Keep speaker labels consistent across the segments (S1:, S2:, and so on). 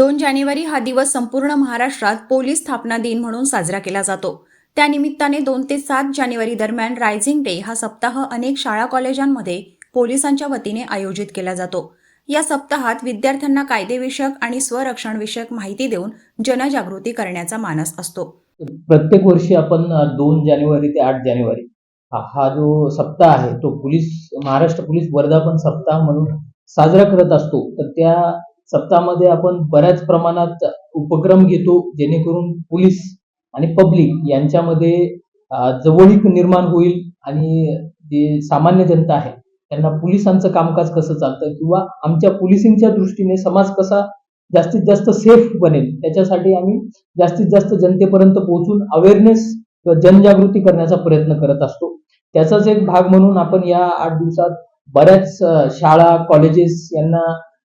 S1: दोन जानेवारी हा दिवस संपूर्ण महाराष्ट्रात पोलीस स्थापना दिन म्हणून साजरा केला जातो. त्यानिमित्ताने दोन ते सात जानेवारी दरम्यान रायझिंग डे हा सप्ताह अनेक शाळा कॉलेजांमध्ये पोलिसांच्या वतीने आयोजित केला जातो. या सप्ताहात विद्यार्थ्यांना कायदेविषयक आणि स्वरक्षणविषयक माहिती देऊन जनजागृती करण्याचा मानस असतो.
S2: प्रत्येक वर्षी आपण दोन जानेवारी ते आठ जानेवारी हा हा जो सप्ताह आहे तो पोलीस महाराष्ट्र पोलीस वर्धापन सप्ताह म्हणून साजरा करत असतो. तर त्या सप्ताहामध्ये आपण बऱ्याच प्रमाणात उपक्रम घेतो जेणेकरून पोलीस आणि पब्लिक यांच्यामध्ये जवळीक निर्माण होईल आणि जे सामान्य जनता आहे त्यांना पोलिसांचं कामकाज कसं चालतं किंवा आमच्या पोलिसिंगच्या दृष्टीने समाज कसा जास्तीत जास्त सेफ बनेल त्याच्यासाठी आम्ही जास्तीत जास्त जनतेपर्यंत पोहोचून अवेअरनेस जनजागृती करण्याचा प्रयत्न करत असतो. त्याचाच एक भाग म्हणून आपण या आठ दिवसात बऱ्याच शाळा कॉलेजेस यांना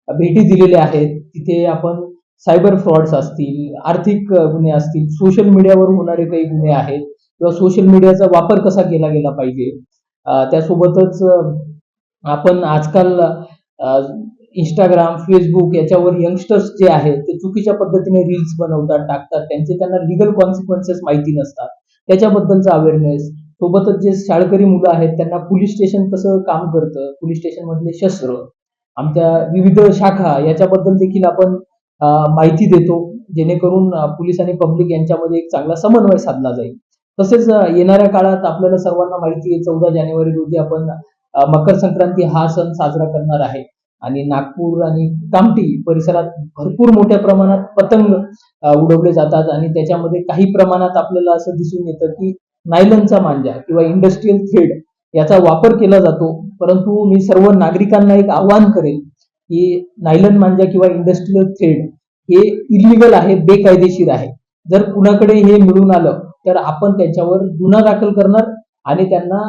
S2: भेटी दिलेल्या आहेत. तिथे आपण सायबर फ्रॉड्स असतील आर्थिक गुन्हे असतील सोशल मीडियावर होणारे काही गुन्हे आहेत किंवा सोशल मीडियाचा वापर कसा केला गेला पाहिजे त्यासोबतच आपण आजकाल इंस्टाग्राम फेसबुक याच्यावर यंगस्टर्स जे आहेत ते चुकीच्या पद्धतीने रील्स बनवतात टाकतात. त्यांचे त्यांना लिगल कॉन्सिक्वेन्सेस माहिती नसतात. त्याच्याबद्दलचा अवेअरनेस सोबतच जे शाळकरी मुलं आहेत त्यांना पोलीस स्टेशन कसं काम करतं? पोलीस स्टेशन मधले शस्त्र आमच्या विविध शाखा याच्याबद्दल देखील आपण माहिती देतो जेणेकरून पोलीस आणि पब्लिक यांच्यामध्ये एक चांगला समन्वय साधला जाईल. तसेच येणाऱ्या काळात आपल्याला सर्वांना माहिती आहे चौदा जानेवारी रोजी आपण मकर संक्रांती हा सण साजरा करणार आहे. आणि नागपूर आणि कामटी परिसरात भरपूर मोठ्या प्रमाणात पतंग उडवले जातात. आणि त्याच्यामध्ये काही प्रमाणात आपल्याला असं दिसून येतं की नायलनचा मांजा किंवा इंडस्ट्रीयल थ्रेड याचा वापर केला जातो. परंतु मी सर्व नागरिकांना एक आवाहन करेल की नायलन मांजा किंवा इंडस्ट्रीयल थ्रेड हे इलिगल आहे बेकायदेशीर आहे. जर कुणाकडे हे मिळून आलं तर आपण त्याच्यावर गुन्हा दाखल करणार आणि त्यांना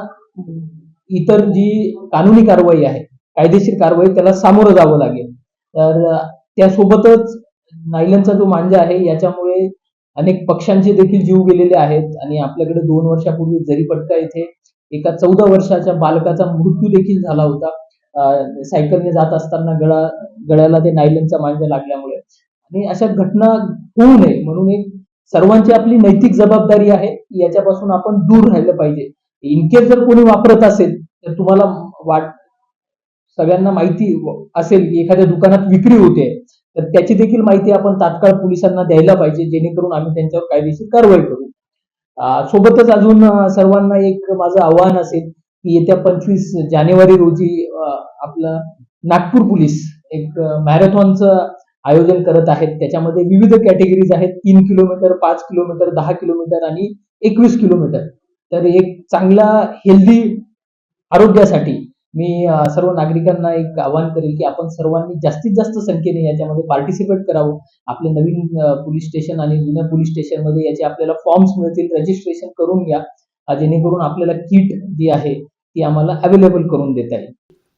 S2: इतर जी कानूनी कारवाई आहे कायदेशीर कारवाई त्याला सामोरं जावं लागेल. तर त्यासोबतच नायलनचा जो मांजा आहे याच्यामुळे अनेक पक्ष्यांचे देखील जीव गेलेले आहेत आणि आपल्याकडे दोन वर्षापूर्वी जरीपटका येथे एका चौदा वर्षाच्या बालकाचा मृत्यू देखील झाला होता. सायकलने जात असताना गळा गळ्याला ते नायलनचा मांजा लागल्यामुळे. आणि अशा घटना होऊ नये म्हणून एक सर्वांची आपली नैतिक जबाबदारी आहे. की याच्यापासून आपण दूर राहिलं पाहिजे. इनकेस जर कोणी वापरत असेल तर तुम्हाला वाट सगळ्यांना माहिती असेल की एखाद्या दुकानात विक्री होते तर त्याची देखील माहिती आपण तात्काळ पोलिसांना द्यायला पाहिजे जेणेकरून आम्ही त्यांच्यावर कायदेशीर कारवाई करू. सोबतच अजून सर्वांना एक माझं आव्हान असेल की येत्या पंचवीस जानेवारी रोजी आपलं नागपूर पोलीस एक मॅरेथॉनचं आयोजन करत आहेत. त्याच्यामध्ये विविध कॅटेगरीज आहेत. तीन किलोमीटर पाच किलोमीटर दहा किलोमीटर आणि एकवीस किलोमीटर. तर एक चांगला हेल्दी आरोग्यासाठी मी सर्व नागरिकांना एक आवाहन करेल की आपण सर्वांनी जास्तीत जास्त संख्येने याच्यामध्ये पार्टिसिपेट करावं. आपले नवीन पोलीस स्टेशन आणि जुन्या पोलीस स्टेशनमध्ये याचे आपल्याला फॉर्म्स मिळतील. रजिस्ट्रेशन करून घ्या. जेणेकरून आपल्याला किट जी आहे ती आम्हाला अवेलेबल करून देता येईल.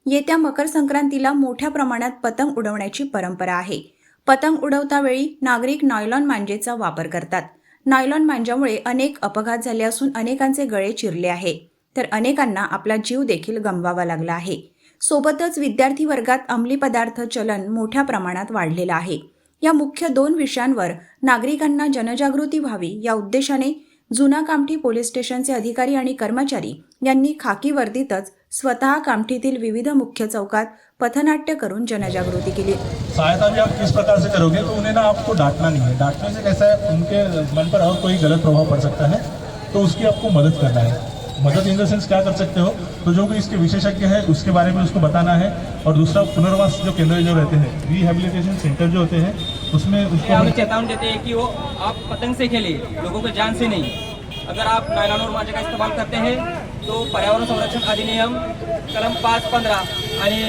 S1: येत्या मकर संक्रांतीला मोठ्या प्रमाणात पतंग उडवण्याची परंपरा आहे. पतंग उडवतावेळी नागरिक नायलॉन मांजेचा वापर करतात. नायलॉन मांजामुळे अनेक अपघात झाले असून अनेकांचे गळे चिरले आहे. तर अनेकांना आपला जीव देखील गमवावा लागला आहे. सोबतच विद्यार्थी वर्गात अंमली पदार्थ चलन मोठ्या प्रमाणात वाढलेलं आहे. या मुख्य दोन विषयांवर नागरिकांना जनजागृती व्हावी या उद्देशाने जुना कामठी पोलीस स्टेशनचे अधिकारी आणि कर्मचारी यांनी खाकी वर्दीतच स्वतः कामठीतील विविध मुख्य चौकात पथनाट्य करून जनजागृती केली.
S3: सहायता भी आप किस प्रकार से करोगे? तो उन्हें ना आपको डांटना नहीं है। डांटने से कैसा है? उनके मन पर और कोई गलत प्रभाव पड़ सकता है तो उसकी आपको मदद करना है। मदद इन द सेंस क्या कर सकते हो? तो जो भी इसके विशेषज्ञ है उसके बारे में उसको बताना है। और दूसरा पुनर्वास जो केंद्र जो रहते हैं रिहेबिलिटेशन सेंटर जो होते हैं उसमें उसको
S4: हम चेतावनी देते हैं कि वो आप पतंग से खेलिए लोगों को जान से नहीं। अगर आप नायलॉन और मांझे का इस्तेमाल करते हैं तो पर्यावरण संरक्षण अधिनियम कलम पाँच पंद्रह आणि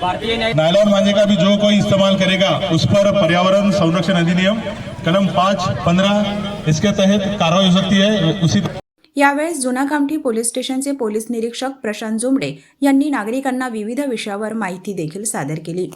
S4: भारतीय
S3: नायलॉन मांझे का भी जो कोई इस्तेमाल करेगा उस पर पर्यावरण संरक्षण अधिनियम कलम पाँच पंद्रह इसके तहत कार्रवाई हो सकती है उसी
S1: यावेळेस जुना कामठी पोलीस स्टेशनचे पोलीस निरीक्षक प्रशांत जुमडे यांनी नागरिकांना विविध विषयावर माहिती देखील सादर केली.